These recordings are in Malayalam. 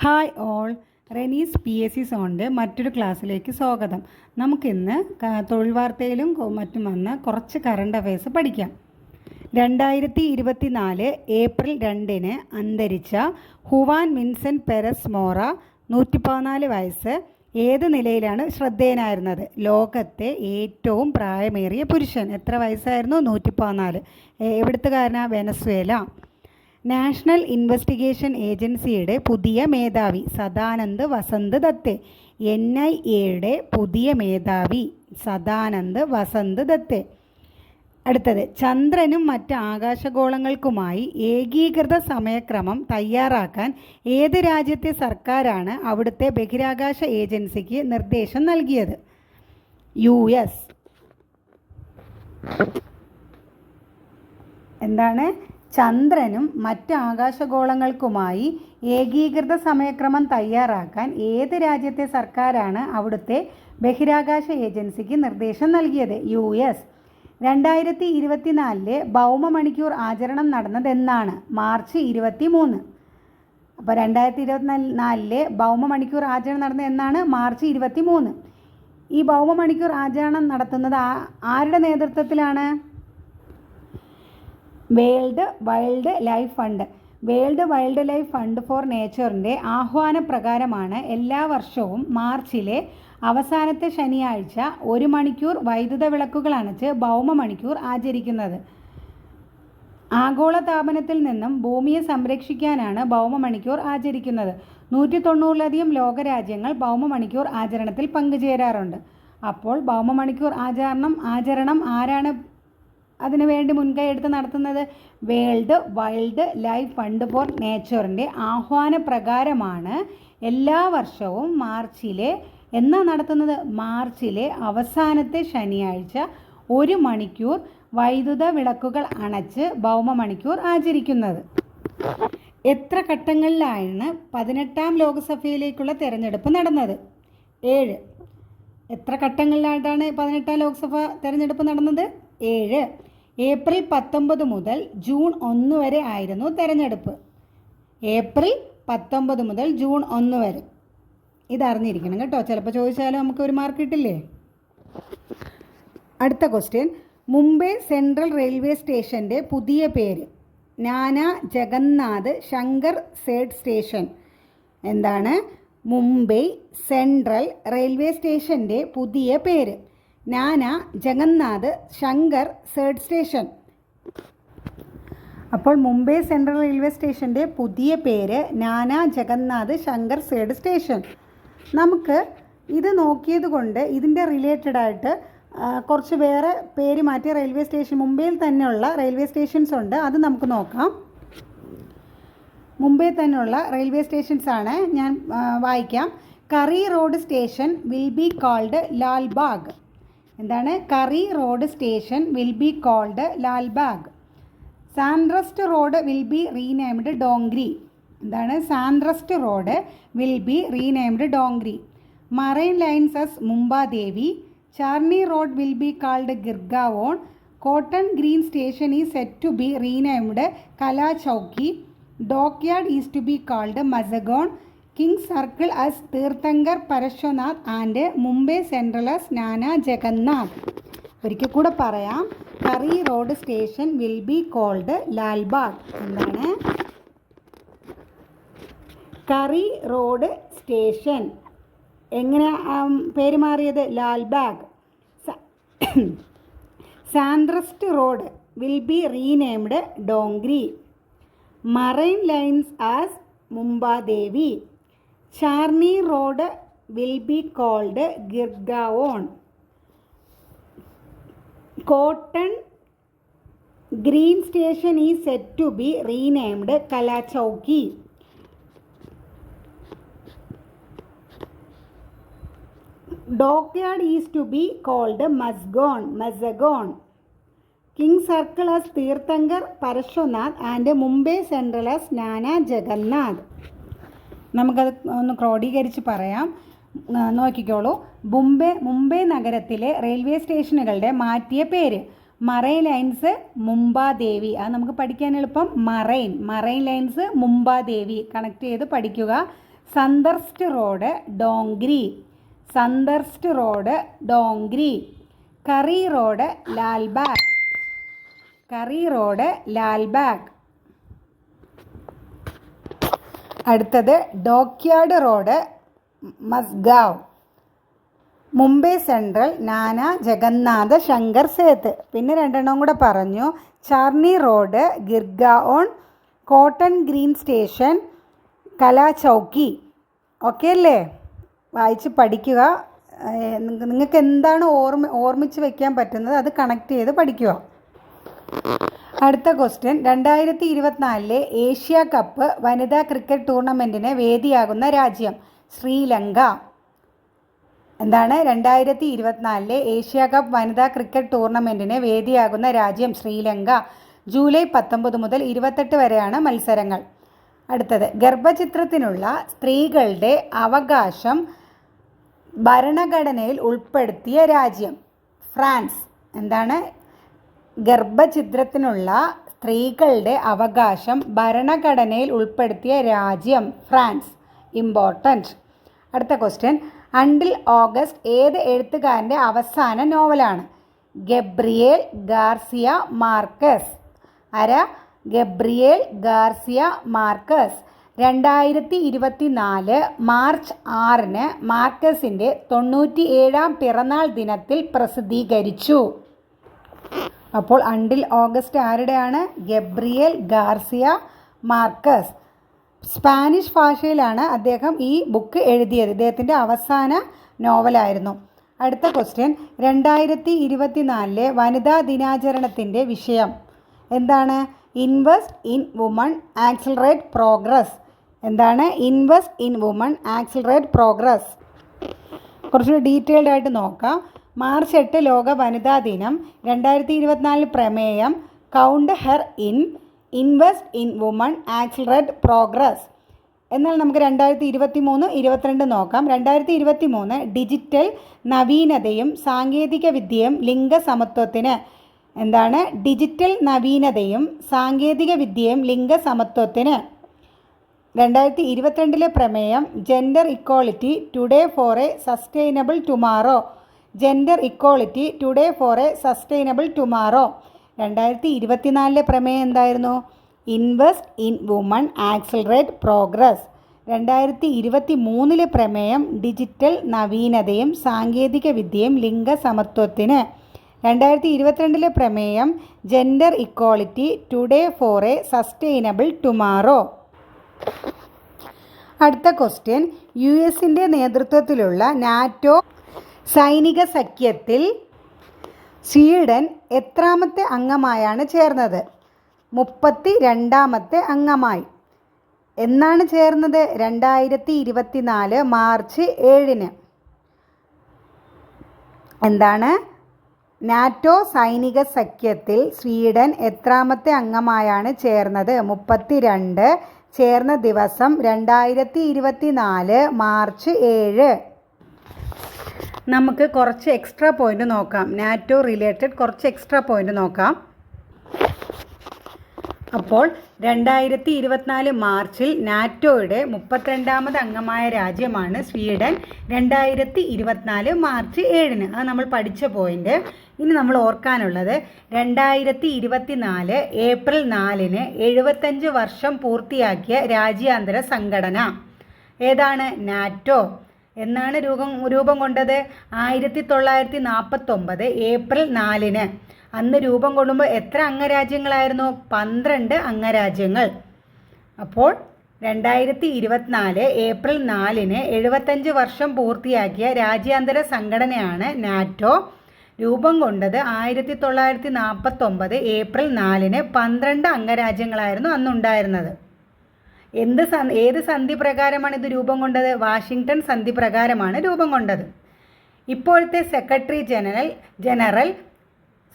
Hi all Renees P S C സോണിൻ്റെ മറ്റൊരു ക്ലാസ്സിലേക്ക് സ്വാഗതം നമുക്കിന്ന് തൊഴിൽ വാർത്തയിലും മറ്റും വന്ന കുറച്ച് കറണ്ട് അഫയേഴ്സ് പഠിക്കാം രണ്ടായിരത്തി നാല് ഏപ്രിൽ രണ്ടിന് അന്തരിച്ച ഹുവാൻ മിൻസൻ പെരസ് മോറ നൂറ്റി പതിനാല് വയസ്സ് ഏത് നിലയിലാണ് ശ്രദ്ധേയനായിരുന്നത് ലോകത്തെ ഏറ്റവും പ്രായമേറിയ പുരുഷൻ എത്ര വയസ്സായിരുന്നു നൂറ്റി പതിനാല് എവിടുത്തുകാരനാണ് വെനസ്വേല നാഷണൽ ഇൻവെസ്റ്റിഗേഷൻ ഏജൻസിയുടെ പുതിയ മേധാവി സദാനന്ദ് വസന്ത് ദത്തെ എൻ ഐ എയുടെ പുതിയ മേധാവി സദാനന്ദ് വസന്ത് ദത്തെ അടുത്തത് ചന്ദ്രനും മറ്റ് ആകാശഗോളങ്ങൾക്കുമായി ഏകീകൃത സമയക്രമം തയ്യാറാക്കാൻ ഏത് രാജ്യത്തെ സർക്കാരാണ് അവിടുത്തെ ബഹിരാകാശ ഏജൻസിക്ക് നിർദ്ദേശം നൽകിയത് യു എസ് എന്താണ് ചന്ദ്രനും മറ്റ് ആകാശഗോളങ്ങൾക്കുമായി ഏകീകൃത സമയക്രമം തയ്യാറാക്കാൻ ഏത് രാജ്യത്തെ സർക്കാരാണ് അവിടുത്തെ ബഹിരാകാശ ഏജൻസിക്ക് നിർദ്ദേശം നൽകിയത് യു എസ് രണ്ടായിരത്തി ഇരുപത്തിനാലിലെ ഭൗമ മണിക്കൂർ ആചരണം നടന്നത് എന്നാണ് മാർച്ച് ഇരുപത്തി മൂന്ന് അപ്പോൾ രണ്ടായിരത്തി നാലിലെ ഭൗമ മണിക്കൂർ ആചരണം നടന്നത് എന്നാണ് മാർച്ച് ഇരുപത്തി മൂന്ന് ഈ ഭൗമ മണിക്കൂർ ആചരണം നടത്തുന്നത് ആരുടെ നേതൃത്വത്തിലാണ് world wildlife fund world wildlife fund for നേച്ചറിൻ്റെ ആഹ്വാന പ്രകാരമാണ് എല്ലാ വർഷവും മാർച്ചിലെ അവസാനത്തെ ശനിയാഴ്ച ഒരു മണിക്കൂർ വൈദ്യുത വിളക്കുകൾ അണച്ച് ഭൗമ മണിക്കൂർ ആചരിക്കുന്നത് ആഗോളതാപനത്തിൽ നിന്നും ഭൂമിയെ സംരക്ഷിക്കാനാണ് ഭൗമ മണിക്കൂർ ആചരിക്കുന്നത് നൂറ്റി തൊണ്ണൂറിലധികം ലോകരാജ്യങ്ങൾ ഭൗമ മണിക്കൂർ ആചരണത്തിൽ പങ്കുചേരാറുണ്ട് അപ്പോൾ ഭൗമ മണിക്കൂർ ആചരണം ആചരണം ആരാണ് അതിനുവേണ്ടി മുൻകൈ എടുത്ത് നടത്തുന്നത് world wild life fund for നേച്ചറിൻ്റെ ആഹ്വാന പ്രകാരമാണ് എല്ലാ വർഷവും മാർച്ചിലെ എന്നാ നടത്തുന്നത് മാർച്ചിലെ അവസാനത്തെ ശനിയാഴ്ച ഒരു മണിക്കൂർ വൈദ്യുത വിളക്കുകൾ അണച്ച് ഭൗമ മണിക്കൂർ ആചരിക്കുന്നത് എത്ര ഘട്ടങ്ങളിലാണ് പതിനെട്ടാം ലോക്സഭയിലേക്കുള്ള തെരഞ്ഞെടുപ്പ് നടന്നത് ഏഴ് എത്ര ഘട്ടങ്ങളിലായിട്ടാണ് പതിനെട്ടാം ലോക്സഭ തെരഞ്ഞെടുപ്പ് നടന്നത് ഏഴ് ഏപ്രിൽ പത്തൊമ്പത് മുതൽ ജൂൺ ഒന്ന് വരെ ആയിരുന്നു തെരഞ്ഞെടുപ്പ് ഏപ്രിൽ പത്തൊമ്പത് മുതൽ ജൂൺ ഒന്ന് വരെ ഇതറിഞ്ഞിരിക്കണം കേട്ടോ ചിലപ്പോൾ ചോദിച്ചാലും നമുക്ക് ഒരു മാർക്ക് കിട്ടില്ലേ അടുത്ത ക്വസ്റ്റ്യൻ മുംബൈ സെൻട്രൽ റെയിൽവേ സ്റ്റേഷൻ്റെ പുതിയ പേര് നാന ജഗന്നാഥ് ശങ്കർ സേഡ് സ്റ്റേഷൻ എന്താണ് മുംബൈ സെൻട്രൽ റെയിൽവേ സ്റ്റേഷൻ്റെ പുതിയ പേര് നാന ജഗന്നാഥ് ശങ്കർ സേർഡ് സ്റ്റേഷൻ അപ്പോൾ മുംബൈ സെൻട്രൽ റെയിൽവേ സ്റ്റേഷൻ്റെ പുതിയ പേര് നാനാ ജഗന്നാഥ് ശങ്കർ സേഡ് സ്റ്റേഷൻ നമുക്ക് ഇത് നോക്കിയത് കൊണ്ട് ഇതിൻ്റെ റിലേറ്റഡ് ആയിട്ട് കുറച്ച് വേറെ പേര് മാറ്റിയ റെയിൽവേ സ്റ്റേഷൻ മുംബൈയിൽ തന്നെയുള്ള റെയിൽവേ സ്റ്റേഷൻസ് ഉണ്ട് അത് നമുക്ക് നോക്കാം മുംബൈ തന്നെയുള്ള റെയിൽവേ സ്റ്റേഷൻസ് ആണ് ഞാൻ വായിക്കാം Currey Road station will be called Lalbaug എന്താണ് Currey Road station will be called Lalbaug Sandhurst Road will be renamed Dongri എന്താണ് Sandhurst Road will be renamed Dongri Marine Lines as Mumbadevi Charni Road will be called Girgaon Cotton Green station is set to be renamed Kalachowki yard is to be called Mazagaon King Circle as Tirthankar Parshvanath and Mumbai Central as Nana Jagannath ഒരിക്കൽ കൂടെ പറയാം Currey Road station will be called Lalbaug എന്താണ് കറി റോഡ് സ്റ്റേഷൻ എങ്ങനെ പേര് മാറിയത് Lalbaug Sandhurst Road will be renamed Dongri Marine Lines as Mumbadevi Charni Road will be called Girgaon. Cotton Green Station is said to be renamed Kalachowki. Dockyard is to be called Mazagon. King Circle as Tirthangar Parashwanath and Mumbai Central as Nana Jagannath. നമുക്കത് ഒന്ന് ക്രോഡീകരിച്ച് പറയാം നോക്കിക്കോളൂ മുംബൈ മുംബൈ നഗരത്തിലെ റെയിൽവേ സ്റ്റേഷനുകളുടെ മാറ്റിയ പേര് മറൈൻ ലൈൻസ് മുംബാദേവി അത് നമുക്ക് പഠിക്കാൻ എളുപ്പം Marine Marine Lines Mumbadevi connect ചെയ്ത് പഠിക്കുക Sandhurst Road Dongri Sandhurst Road Dongri Currey Road Lalbaug Currey Road Lalbaug അടുത്തത് Dockyard Road Mazgaon Mumbai Central Nana Jagannath Shankar Sheth പിന്നെ രണ്ടെണ്ണം കൂടെ പറഞ്ഞു Charni Road Girgaon Cotton Green station Kalachowki okay അല്ലേ വായിച്ച് പഠിക്കുക നിങ്ങൾക്ക് എന്താണ് ഓർമ്മ ഓർമ്മിച്ച് വയ്ക്കാൻ പറ്റുന്നത് അത് കണക്ട് ചെയ്ത് പഠിക്കുക അടുത്ത ക്വസ്റ്റ്യൻ രണ്ടായിരത്തി ഇരുപത്തിനാലിലെ ഏഷ്യ കപ്പ് വനിതാ ക്രിക്കറ്റ് ടൂർണമെൻറ്റിന് വേദിയാകുന്ന രാജ്യം ശ്രീലങ്ക എന്താണ് രണ്ടായിരത്തി ഇരുപത്തിനാലിലെ ഏഷ്യ കപ്പ് വനിതാ ക്രിക്കറ്റ് ടൂർണമെൻറ്റിന് വേദിയാകുന്ന രാജ്യം ശ്രീലങ്ക ജൂലൈ പത്തൊമ്പത് മുതൽ ഇരുപത്തെട്ട് വരെയാണ് മത്സരങ്ങൾ അടുത്തത് ഗർഭചിത്രത്തിനുള്ള സ്ത്രീകളുടെ അവകാശം ഭരണഘടനയിൽ ഉൾപ്പെടുത്തിയ രാജ്യം ഫ്രാൻസ് എന്താണ് ഗർഭഛിദ്രത്തിനുള്ള സ്ത്രീകളുടെ അവകാശം ഭരണഘടനയിൽ ഉൾപ്പെടുത്തിയ രാജ്യം ഫ്രാൻസ് ഇമ്പോർട്ടൻറ്റ് അടുത്ത ക്വസ്റ്റ്യൻ അണ്ടിൽ ഓഗസ്റ്റ് ഏത് എഴുത്തുകാരൻ്റെ അവസാന നോവലാണ് ഗബ്രിയേൽ ഗാർസിയ മാർക്കസ് അര ഗബ്രിയേൽ ഗാർസിയ മാർക്കസ് രണ്ടായിരത്തി ഇരുപത്തി നാല് മാർച്ച് ആറിന് മാർക്കസിൻ്റെ തൊണ്ണൂറ്റി ഏഴാം പിറന്നാൾ ദിനത്തിൽ പ്രസിദ്ധീകരിച്ചു അപ്പോൾ അണ്ടിൽ ഓഗസ്റ്റ് ആരുടെയാണ് ഗബ്രിയൽ ഗാർസിയ മാർക്കസ് സ്പാനിഷ് ഭാഷയിലാണ് അദ്ദേഹം ഈ ബുക്ക് എഴുതിയത് ഇദ്ദേഹത്തിൻ്റെ അവസാന നോവലായിരുന്നു അടുത്ത ക്വസ്റ്റ്യൻ രണ്ടായിരത്തി ഇരുപത്തിനാലിലെ വനിതാ ദിനാചരണത്തിൻ്റെ വിഷയം എന്താണ് invest in woman accelerate progress എന്താണ് invest in woman accelerate progress കുറച്ചുകൂടി ഡീറ്റെയിൽഡായിട്ട് ആയിട്ട് നോക്കാം മാർച്ച് എട്ട് ലോക വനിതാ ദിനം രണ്ടായിരത്തി ഇരുപത്തിനാലിൽ പ്രമേയം count her in invest in woman accelerate progress എന്നാൽ നമുക്ക് രണ്ടായിരത്തി ഇരുപത്തി മൂന്ന് ഇരുപത്തിരണ്ട് നോക്കാം രണ്ടായിരത്തി ഇരുപത്തി മൂന്ന് ഡിജിറ്റൽ നവീനതയും സാങ്കേതിക വിദ്യയും ലിംഗസമത്വത്തിന് എന്താണ് ഡിജിറ്റൽ നവീനതയും സാങ്കേതിക വിദ്യയും ലിംഗസമത്വത്തിന് രണ്ടായിരത്തി ഇരുപത്തിരണ്ടിലെ പ്രമേയം gender equality today for a sustainable tomorrow gender equality today for a sustainable tomorrow രണ്ടായിരത്തി ഇരുപത്തിനാലിലെ പ്രമേയം എന്തായിരുന്നു invest in woman accelerate progress രണ്ടായിരത്തി ഇരുപത്തി മൂന്നിലെ പ്രമേയം ഡിജിറ്റൽ നവീനതയും സാങ്കേതിക വിദ്യയും ലിംഗസമത്വത്തിന് രണ്ടായിരത്തി ഇരുപത്തിരണ്ടിലെ പ്രമേയം gender equality today for a sustainable tomorrow അടുത്ത ക്വസ്റ്റ്യൻ യു എസിൻ്റെ നേതൃത്വത്തിലുള്ള നാറ്റോ സൈനിക സഖ്യത്തിൽ സ്വീഡൻ എത്രാമത്തെ അംഗമായാണ് ചേർന്നത് മുപ്പത്തി രണ്ടാമത്തെ അംഗമായി എന്നാണ് ചേർന്നത് രണ്ടായിരത്തി നാല് മാർച്ച് ഏഴിന് എന്താണ് നാറ്റോ സൈനിക സഖ്യത്തിൽ സ്വീഡൻ എത്രാമത്തെ അംഗമായാണ് ചേർന്നത് രണ്ട് ചേർന്ന ദിവസം രണ്ടായിരത്തി നാല് മാർച്ച് ഏഴ് നമുക്ക് കുറച്ച് എക്സ്ട്രാ പോയിൻ്റ് നോക്കാം നാറ്റോ റിലേറ്റഡ് കുറച്ച് എക്സ്ട്രാ പോയിൻ്റ് നോക്കാം അപ്പോൾ രണ്ടായിരത്തി ഇരുപത്തിനാല് മാർച്ചിൽ നാറ്റോയുടെ മുപ്പത്തിരണ്ടാമത് അംഗമായ രാജ്യമാണ് സ്വീഡൻ രണ്ടായിരത്തി ഇരുപത്തിനാല് മാർച്ച് ഏഴിന് അത് നമ്മൾ പഠിച്ച പോയിന്റ് ഇനി നമ്മൾ ഓർക്കാനുള്ളത് രണ്ടായിരത്തി ഇരുപത്തിനാല് ഏപ്രിൽ നാലിന് എഴുപത്തഞ്ച് വർഷം പൂർത്തിയാക്കിയ രാജ്യാന്തര സംഘടന ഏതാണ് നാറ്റോ എന്നാണ് രൂപം രൂപം കൊണ്ടത് ആയിരത്തി തൊള്ളായിരത്തി നാൽപ്പത്തൊമ്പത് ഏപ്രിൽ നാലിന് അന്ന് രൂപം കൊള്ളുമ്പോൾ എത്ര അംഗരാജ്യങ്ങളായിരുന്നു പന്ത്രണ്ട് അംഗരാജ്യങ്ങൾ അപ്പോൾ രണ്ടായിരത്തി ഇരുപത്തിനാല് ഏപ്രിൽ നാലിന് എഴുപത്തഞ്ച് വർഷം പൂർത്തിയാക്കിയ രാജ്യാന്തര സംഘടനയാണ് നാറ്റോ രൂപം കൊണ്ടത് ആയിരത്തി തൊള്ളായിരത്തി നാൽപ്പത്തൊമ്പത് ഏപ്രിൽ നാലിന് പന്ത്രണ്ട് അംഗരാജ്യങ്ങളായിരുന്നു അന്നുണ്ടായിരുന്നത് എന്ത് ഏത് സന്ധി പ്രകാരമാണ് ഇത് രൂപം കൊണ്ടത് വാഷിങ്ടൺ സന്ധി പ്രകാരമാണ് രൂപം കൊണ്ടത് ഇപ്പോഴത്തെ secretary general general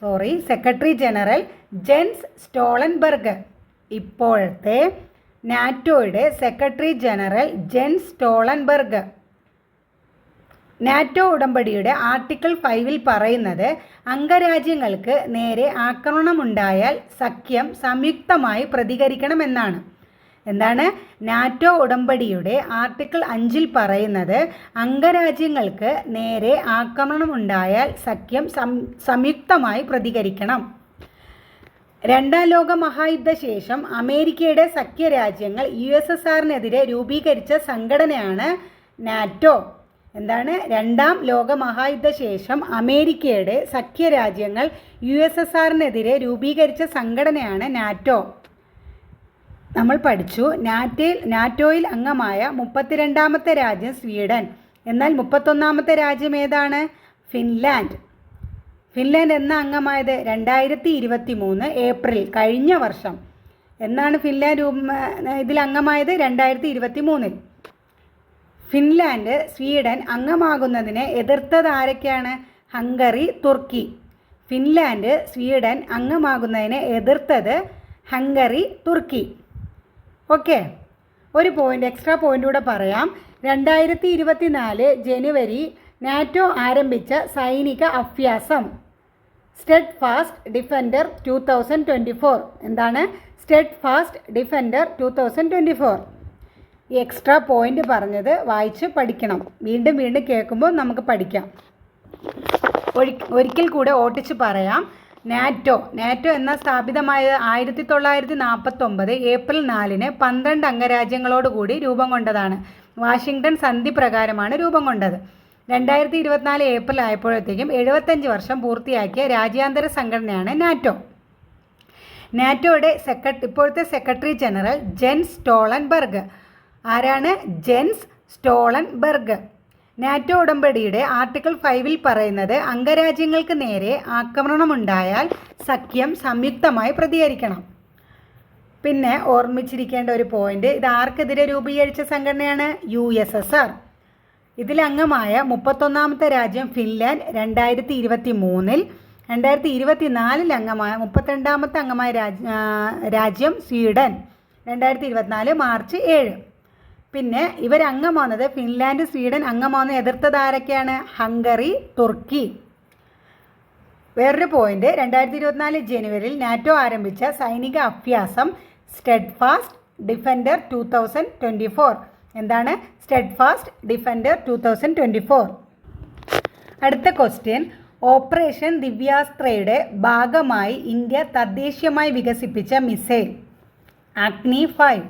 sorry secretary general Jens Stoltenberg ഇപ്പോഴത്തെ നാറ്റോയുടെ secretary general Jens Stoltenberg NATO ഉടമ്പടിയുടെ ആർട്ടിക്കിൾ ഫൈവിൽ പറയുന്നത് അംഗരാജ്യങ്ങൾക്ക് നേരെ ആക്രമണമുണ്ടായാൽ സഖ്യം സംയുക്തമായി പ്രതികരിക്കണമെന്നാണ് എന്താണ് നാറ്റോ ഉടമ്പടിയുടെ ആർട്ടിക്കിൾ അഞ്ചിൽ പറയുന്നത് അംഗരാജ്യങ്ങൾക്ക് നേരെ ആക്രമണമുണ്ടായാൽ സഖ്യം സംയുക്തമായി പ്രതികരിക്കണം രണ്ടാം ലോക മഹായുദ്ധശേഷം അമേരിക്കയുടെ സഖ്യരാജ്യങ്ങൾ യു എസ് എസ് ആറിനെതിരെ രൂപീകരിച്ച സംഘടനയാണ് നാറ്റോ എന്താണ് രണ്ടാം ലോക മഹായുദ്ധശേഷം അമേരിക്കയുടെ സഖ്യരാജ്യങ്ങൾ യു എസ് എസ് ആറിനെതിരെ രൂപീകരിച്ച സംഘടനയാണ് നാറ്റോ നമ്മൾ പഠിച്ചു നാറ്റോയിൽ നാറ്റോയിൽ അംഗമായ മുപ്പത്തിരണ്ടാമത്തെ രാജ്യം സ്വീഡൻ എന്നാൽ മുപ്പത്തൊന്നാമത്തെ രാജ്യം ഏതാണ് ഫിൻലാൻഡ് ഫിൻലാൻഡ് എന്ന അംഗമായത് രണ്ടായിരത്തി ഇരുപത്തി മൂന്ന് ഏപ്രിൽ കഴിഞ്ഞ വർഷം എന്നാണ് ഫിൻലാൻഡ് ഇതിൽ അംഗമായത് രണ്ടായിരത്തി ഇരുപത്തി മൂന്നിൽ ഫിൻലാൻഡ് സ്വീഡൻ അംഗമാകുന്നതിനെ എതിർത്തത് ആരൊക്കെയാണ് ഹംഗറി തുർക്കി ഫിൻലാൻഡ് സ്വീഡൻ അംഗമാകുന്നതിനെ എതിർത്തത് ഹംഗറി തുർക്കി ഓക്കെ ഒരു പോയിന്റ് എക്സ്ട്രാ പോയിന്റ് കൂടെ പറയാം രണ്ടായിരത്തി നാല് ജനുവരി നാറ്റോ ആരംഭിച്ച സൈനിക അഭ്യാസം steadfast defender two thousand twenty four എന്താണ് steadfast defender two thousand twenty four ഈ എക്സ്ട്രാ പോയിന്റ് പറഞ്ഞത് വായിച്ച് പഠിക്കണം വീണ്ടും വീണ്ടും കേൾക്കുമ്പോൾ നമുക്ക് പഠിക്കാം ഒരിക്കൽ കൂടെ ഓട്ടിച്ച് പറയാം നാറ്റോ നാറ്റോ എന്ന സ്ഥാപിതമായത് ആയിരത്തി തൊള്ളായിരത്തി ഒമ്പത് ഏപ്രിൽ നാലിന് പന്ത്രണ്ട് അംഗരാജ്യങ്ങളോടുകൂടി രൂപം കൊണ്ടതാണ് വാഷിങ്ടൺ സന്ധി പ്രകാരമാണ് രൂപം കൊണ്ടത് രണ്ടായിരത്തി ഇരുപത്തിനാല് ഏപ്രിൽ ആയപ്പോഴത്തേക്കും എഴുപത്തഞ്ച് വർഷം പൂർത്തിയാക്കിയ രാജ്യാന്തര സംഘടനയാണ് നാറ്റോ നാറ്റോയുടെ സെക്രട്ടറി ഇപ്പോഴത്തെ സെക്രട്ടറി ജനറൽ ജെൻസ് സ്റ്റോളൻബർഗ് ആരാണ് ജെൻസ് സ്റ്റോളൻബർഗ് നാറ്റോ ഉടമ്പടിയുടെ ആർട്ടിക്കിൾ ഫൈവിൽ പറയുന്നത് അംഗരാജ്യങ്ങൾക്ക് നേരെ ആക്രമണമുണ്ടായാൽ സഖ്യം സംയുക്തമായി പ്രതികരിക്കണം പിന്നെ ഓർമ്മിച്ചിരിക്കേണ്ട ഒരു പോയിന്റ് ഇത് ആർക്കെതിരെ രൂപീകരിച്ച സംഘടനയാണ് യു എസ് എസ് ആർ ഇതിലംഗമായ മുപ്പത്തൊന്നാമത്തെ രാജ്യം ഫിൻലാൻഡ് രണ്ടായിരത്തി ഇരുപത്തി മൂന്നിൽ രണ്ടായിരത്തി ഇരുപത്തിനാലിൽ അംഗമായ മുപ്പത്തിരണ്ടാമത്തെ അംഗമായ രാജ്യം സ്വീഡൻ രണ്ടായിരത്തി ഇരുപത്തിനാല് മാർച്ച് ഏഴ് പിന്നെ അംഗമാകുന്നത് ഫിൻലാൻഡ് സ്വീഡൻ അംഗമാകുന്ന എതിർത്തത് ഹംഗറി തുർക്കി വേറൊരു പോയിന്റ് രണ്ടായിരത്തി ഇരുപത്തിനാല് ജനുവരിയിൽ നാറ്റോ ആരംഭിച്ച സൈനിക അഭ്യാസം fast defender two thousand twenty four എന്താണ് defender two thousand twenty four അടുത്ത ക്വസ്റ്റ്യൻ ഓപ്പറേഷൻ ദിവ്യാസ്ത്രയുടെ ഭാഗമായി ഇന്ത്യ തദ്ദേശീയമായി വികസിപ്പിച്ച മിസൈൽ അഗ്നി ഫൈവ്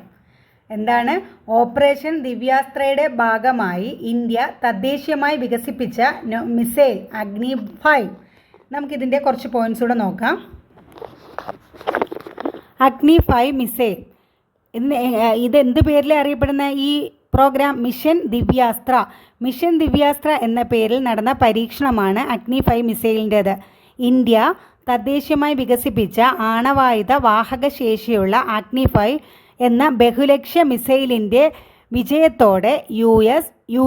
എന്താണ് ഓപ്പറേഷൻ ദിവ്യാസ്ത്രയുടെ ഭാഗമായി ഇന്ത്യ തദ്ദേശീയമായി വികസിപ്പിച്ച മിസൈൽ അഗ്നി ഫൈവ് നമുക്കിതിൻ്റെ കുറച്ച് പോയിന്റ്സ് കൂടെ നോക്കാം അഗ്നി ഫൈവ് മിസൈൽ ഇത് എന്ത് പേരിൽ അറിയപ്പെടുന്ന ഈ program mission Divyastra mission Divyastra എന്ന പേരിൽ നടന്ന പരീക്ഷണമാണ് അഗ്നി ഫൈവ് മിസൈലിൻ്റേത് ഇന്ത്യ തദ്ദേശീയമായി വികസിപ്പിച്ച ആണവായുധ വാഹക ശേഷിയുള്ള അഗ്നി ഫൈവ് എന്ന ബഹുലക്ഷ്യ മിസൈലിൻ്റെ വിജയത്തോടെ U S U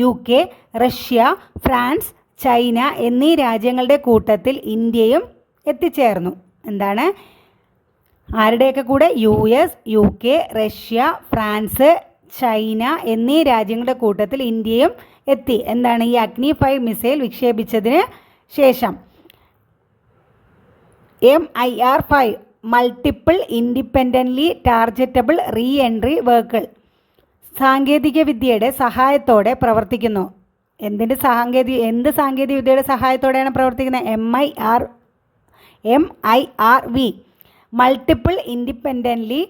U K Russia France China എന്നീ രാജ്യങ്ങളുടെ കൂട്ടത്തിൽ ഇന്ത്യയും എത്തിച്ചേർന്നു എന്താണ് ആരുടെയൊക്കെ കൂടെ U S U K Russia France China എന്നീ രാജ്യങ്ങളുടെ കൂട്ടത്തിൽ ഇന്ത്യയും എത്തി എന്താണ് ഈ അഗ്നി ഫൈവ് മിസൈൽ വിക്ഷേപിച്ചതിന് ശേഷം M I R five multiple independently targetable reentry വർക്കുകൾ സാങ്കേതികവിദ്യയുടെ സഹായത്തോടെ പ്രവർത്തിക്കുന്നു എന്തിൻ്റെ സാങ്കേതിക എന്ത് സാങ്കേതിക വിദ്യയുടെ സഹായത്തോടെയാണ് പ്രവർത്തിക്കുന്നത് M I R M I R V multiple independently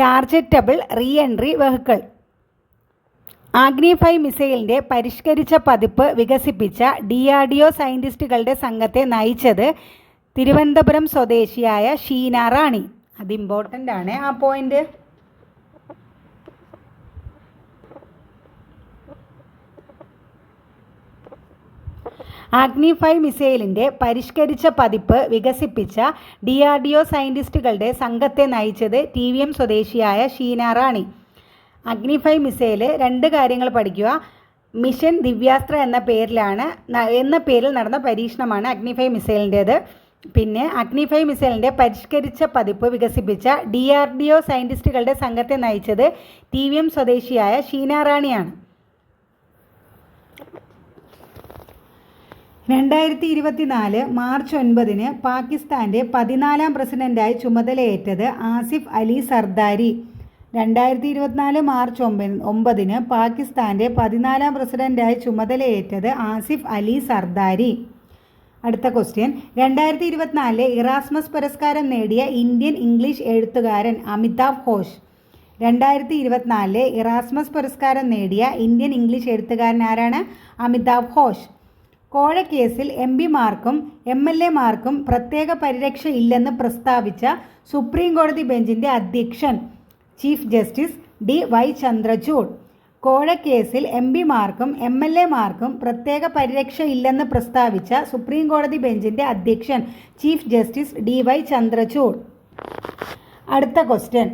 targetable reentry vehicle ആഗ്നിഫൈ മിസൈലിൻ്റെ പരിഷ്കരിച്ച പതിപ്പ് വികസിപ്പിച്ച ഡി ആർ ഡി ഒ സയൻറ്റിസ്റ്റുകളുടെ സംഘത്തെ നയിച്ചത് തിരുവനന്തപുരം സ്വദേശിയായ ഷീന റാണി അത് ഇമ്പോർട്ടൻ്റ് ആണ് ആ പോയിന്റ് അഗ്നി ഫൈവ് മിസൈലിന്റെ പരിഷ്കരിച്ച പതിപ്പ് വികസിപ്പിച്ച ഡി ആർ ഡി ഒ സയൻറ്റിസ്റ്റുകളുടെ സംഘത്തെ നയിച്ചത് ടി വി എം സ്വദേശിയായ ഷീന റാണി അഗ്നി ഫൈവ് മിസൈല് രണ്ട് കാര്യങ്ങൾ പഠിക്കുക മിഷൻ ദിവ്യാസ്ത്ര എന്ന പേരിലാണ് എന്ന പേരിൽ നടന്ന പരീക്ഷണമാണ് അഗ്നിഫൈ മിസൈലിൻ്റേത് പിന്നെ അഗ്നിഫൈ മിസൈലിൻ്റെ പരിഷ്കരിച്ച പതിപ്പ് വികസിപ്പിച്ച ഡി ആർ ഡി ഒ സയൻറ്റിസ്റ്റുകളുടെ സംഘത്തെ നയിച്ചത് ടി വി എം സ്വദേശിയായ ഷീന റാണിയാണ് രണ്ടായിരത്തി ഇരുപത്തിനാല് മാർച്ച് ഒൻപതിന് പാകിസ്ഥാൻ്റെ പതിനാലാം പ്രസിഡൻ്റായി ചുമതലയേറ്റത് ആസിഫ് അലി സർദാരി രണ്ടായിരത്തി ഇരുപത്തിനാല് മാർച്ച് ഒമ്പ ഒമ്പതിന് പാകിസ്ഥാൻ്റെ പതിനാലാം പ്രസിഡന്റായി ചുമതലയേറ്റത് ആസിഫ് അലി സർദാരി അടുത്ത ക്വസ്റ്റ്യൻ രണ്ടായിരത്തി ഇരുപത്തിനാലിലെ ഇറാസ്മസ് പുരസ്കാരം നേടിയ ഇന്ത്യൻ ഇംഗ്ലീഷ് എഴുത്തുകാരൻ അമിതാഭ് ഘോഷ് രണ്ടായിരത്തി ഇരുപത്തിനാലിലെ ഇറാസ്മസ് പുരസ്കാരം നേടിയ ഇന്ത്യൻ ഇംഗ്ലീഷ് എഴുത്തുകാരൻ ആരാണ് അമിതാഭ് ഘോഷ് കോഴക്കേസിൽ എം പിമാർക്കും എം എൽ മാർക്കും പ്രത്യേക പരിരക്ഷ ഇല്ലെന്ന് പ്രസ്താവിച്ച സുപ്രീം കോടതി ബെഞ്ചിൻ്റെ അധ്യക്ഷൻ chief justice D Y Chandrachud കോഴക്കേസിൽ M പിമാർക്കും എം എൽ എമാർക്കും പ്രത്യേക പരിരക്ഷയില്ലെന്ന് പ്രസ്താവിച്ച സുപ്രീം കോടതി ബെഞ്ചിന്റെ അധ്യക്ഷൻ chief justice D Y Chandrachud അടുത്ത ക്വസ്റ്റ്യൻ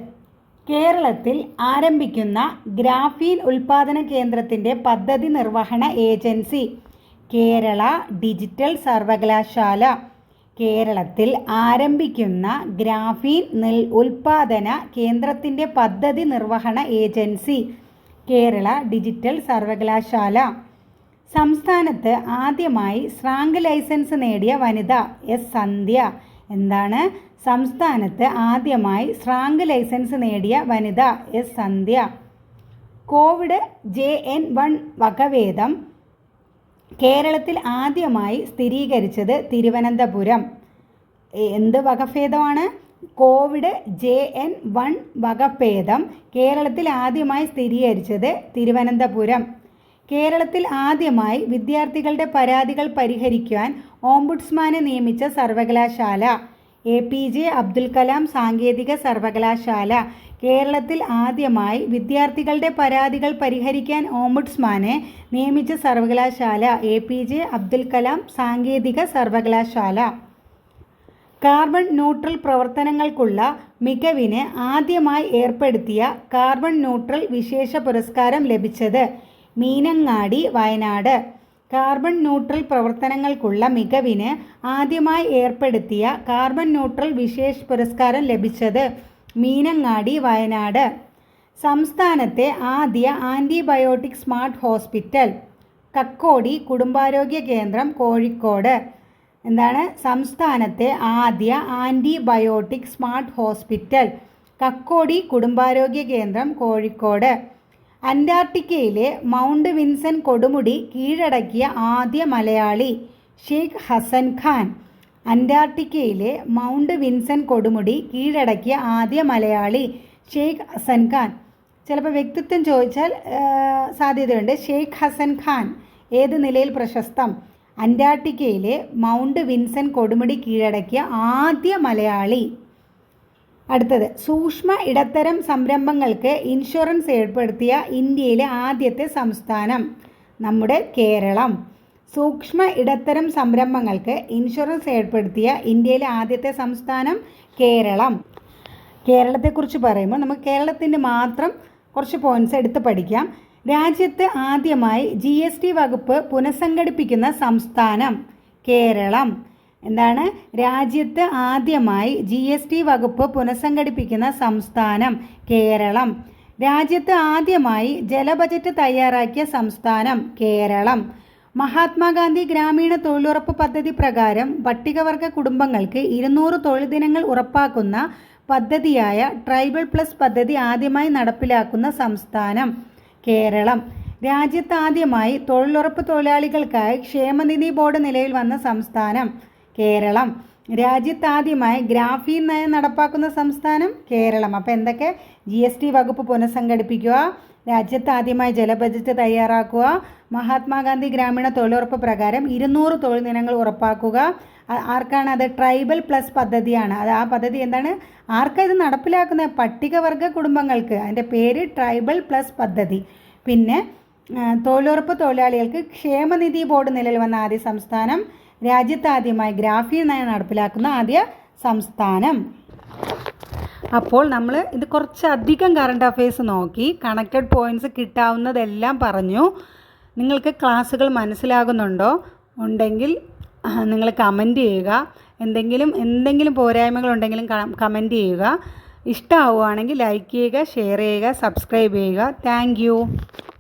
കേരളത്തിൽ ആരംഭിക്കുന്ന ഗ്രാഫീൻ ഉൽപാദന കേന്ദ്രത്തിന്റെ പദ്ധതി നിർവഹണ ഏജൻസി കേരള ഡിജിറ്റൽ സർവകലാശാല കേരളത്തിൽ ആരംഭിക്കുന്ന ഗ്രാഫീൻ നെൽ ഉൽപാദന കേന്ദ്രത്തിൻ്റെ പദ്ധതി നിർവഹണ ഏജൻസി കേരള ഡിജിറ്റൽ സർവകലാശാല സംസ്ഥാനത്ത് ആദ്യമായി സ്രാങ്ക് ലൈസൻസ് നേടിയ വനിത എസ് സന്ധ്യ എന്താണ് സംസ്ഥാനത്ത് ആദ്യമായി സ്രാങ്ക് ലൈസൻസ് നേടിയ വനിത S Sandhya covid J N one വകഭേദം കേരളത്തിൽ ആദ്യമായി സ്ഥിരീകരിച്ചത് തിരുവനന്തപുരം എന്ത് വകഭേദമാണ് കോവിഡ് ജെ എൻ വൺ വകഭേദം കേരളത്തിൽ ആദ്യമായി സ്ഥിരീകരിച്ചത് തിരുവനന്തപുരം കേരളത്തിൽ ആദ്യമായി വിദ്യാർത്ഥികളുടെ പരാതികൾ പരിഹരിക്കുവാൻ ഓംബുഡ്സ്മാനെ നിയമിച്ച സർവകലാശാല A P J Abdul Kalam സാങ്കേതിക സർവകലാശാല കേരളത്തിൽ ആദ്യമായി വിദ്യാർത്ഥികളുടെ പരാതികൾ പരിഹരിക്കാൻ ഓംബുഡ്സ്മാനെ നിയമിച്ച സർവകലാശാല A P J Abdul Kalam സാങ്കേതിക സർവകലാശാല കാർബൺ ന്യൂട്രൽ പ്രവർത്തനങ്ങൾക്കുള്ള മികവിന് ആദ്യമായി ഏർപ്പെടുത്തിയ കാർബൺ ന്യൂട്രൽ വിശേഷ പുരസ്കാരം ലഭിച്ചത് മീനങ്ങാടി വയനാട് കാർബൺ ന്യൂട്രൽ പ്രവർത്തനങ്ങൾക്കുള്ള മികവിന് ആദ്യമായി ഏർപ്പെടുത്തിയ കാർബൺ ന്യൂട്രൽ വിശേഷ പുരസ്കാരം ലഭിച്ചത് മീനങ്ങാടി വയനാട് സംസ്ഥാനത്തെ ആദ്യ ആൻറ്റിബയോട്ടിക് സ്മാർട്ട് ഹോസ്പിറ്റൽ കക്കോടി കുടുംബാരോഗ്യ കേന്ദ്രം കോഴിക്കോട് എന്താണ് സംസ്ഥാനത്തെ ആദ്യ ആൻറ്റിബയോട്ടിക് സ്മാർട്ട് ഹോസ്പിറ്റൽ കക്കോടി കുടുംബാരോഗ്യ കേന്ദ്രം കോഴിക്കോട് അന്റാർട്ടിക്കയിലെ മൗണ്ട് വിൻസൻ കൊടുമുടി കീഴടക്കിയ ആദ്യ മലയാളി ഷെയ്ഖ് ഹസൻ ഖാൻ അന്റാർട്ടിക്കയിലെ മൗണ്ട് വിൻസൻ കൊടുമുടി കീഴടക്കിയ ആദ്യ മലയാളി ഷെയ്ഖ് ഹസൻ ഖാൻ ചിലപ്പോൾ വ്യക്തിത്വം ചോദിച്ചാൽ സാധ്യതയുണ്ട് ഷെയ്ഖ് ഹസൻ ഖാൻ ഏത് നിലയിൽ പ്രശസ്തം അന്റാർട്ടിക്കയിലെ മൗണ്ട് വിൻസൻ കൊടുമുടി കീഴടക്കിയ ആദ്യ മലയാളി അടുത്തത് സൂക്ഷ്മ ഇടത്തരം സംരംഭങ്ങൾക്ക് ഇൻഷുറൻസ് ഏർപ്പെടുത്തിയ ഇന്ത്യയിലെ ആദ്യത്തെ സംസ്ഥാനം നമ്മുടെ കേരളം സൂക്ഷ്മ ഇടത്തരം സംരംഭങ്ങൾക്ക് ഇൻഷുറൻസ് ഏർപ്പെടുത്തിയ ഇന്ത്യയിലെ ആദ്യത്തെ സംസ്ഥാനം കേരളം കേരളത്തെക്കുറിച്ച് പറയുമ്പോൾ നമുക്ക് കേരളത്തിൻ്റെ മാത്രം കുറച്ച് പോയിൻറ്റ്സ് എടുത്ത് പഠിക്കാം രാജ്യത്ത് ആദ്യമായി ജി എസ് ടി വകുപ്പ് പുനഃസംഘടിപ്പിക്കുന്ന സംസ്ഥാനം കേരളം എന്താണ് രാജ്യത്ത് ആദ്യമായി ജി എസ് ടി വകുപ്പ് പുനഃസംഘടിപ്പിക്കുന്ന സംസ്ഥാനം കേരളം രാജ്യത്ത് ആദ്യമായി ജലബജറ്റ് തയ്യാറാക്കിയ സംസ്ഥാനം കേരളം മഹാത്മാഗാന്ധി ഗ്രാമീണ തൊഴിലുറപ്പ് പദ്ധതി പ്രകാരം പട്ടികവർഗ കുടുംബങ്ങൾക്ക് ഇരുന്നൂറ് തൊഴിൽ ദിനങ്ങൾ ഉറപ്പാക്കുന്ന പദ്ധതിയായ ട്രൈബൽ പ്ലസ് പദ്ധതി ആദ്യമായി നടപ്പിലാക്കുന്ന സംസ്ഥാനം കേരളം ആദ്യമായി തൊഴിലുറപ്പ് തൊഴിലാളികൾക്കായി ക്ഷേമനിധി ബോർഡ് നിലയിൽ വന്ന സംസ്ഥാനം കേരളം ആദ്യമായി ഗ്രാഫീൻ നയം നടപ്പാക്കുന്ന സംസ്ഥാനം കേരളം അപ്പോൾ എന്തൊക്കെ ജി എസ് ടി വകുപ്പ് പുനഃസംഘടിപ്പിക്കുക ആദ്യമായി ജല ബജറ്റ് തയ്യാറാക്കുക മഹാത്മാഗാന്ധി ഗ്രാമീണ തൊഴിലുറപ്പ് പ്രകാരം ഇരുന്നൂറ് തൊഴിൽ ദിനങ്ങൾ ഉറപ്പാക്കുക ആർക്കാണ് അത് ട്രൈബൽ പ്ലസ് പദ്ധതിയാണ് അത് ആ പദ്ധതി എന്താണ് ആർക്കാണ് ഇത് നടപ്പിലാക്കുന്നത് പട്ടികവർഗ കുടുംബങ്ങൾക്ക് അതിൻ്റെ പേര് ട്രൈബൽ പ്ലസ് പദ്ധതി പിന്നെ തൊഴിലുറപ്പ് തൊഴിലാളികൾക്ക് ക്ഷേമനിധി ബോർഡ് നിലയിൽ വന്ന ആദ്യ സംസ്ഥാനം ആദ്യമായി ഗ്രാഫി നയം നടപ്പിലാക്കുന്ന ആദ്യ സംസ്ഥാനം അപ്പോൾ നമ്മൾ ഇത് കുറച്ചധികം കറണ്ട് അഫയേഴ്സ് നോക്കി കണക്റ്റഡ് പോയിൻറ്റ്സ് കിട്ടാവുന്നതെല്ലാം പറഞ്ഞു നിങ്ങൾക്ക് ക്ലാസ്സുകൾ മനസ്സിലാകുന്നുണ്ടോ ഉണ്ടെങ്കിൽ നിങ്ങൾ കമൻ്റ് ചെയ്യുക എന്തെങ്കിലും എന്തെങ്കിലും പോരായ്മകളുണ്ടെങ്കിലും കമൻ്റ് ചെയ്യുക ഇഷ്ടമാവുകയാണെങ്കിൽ ലൈക്ക് ചെയ്യുക ഷെയർ ചെയ്യുക സബ്സ്ക്രൈബ് ചെയ്യുക താങ്ക്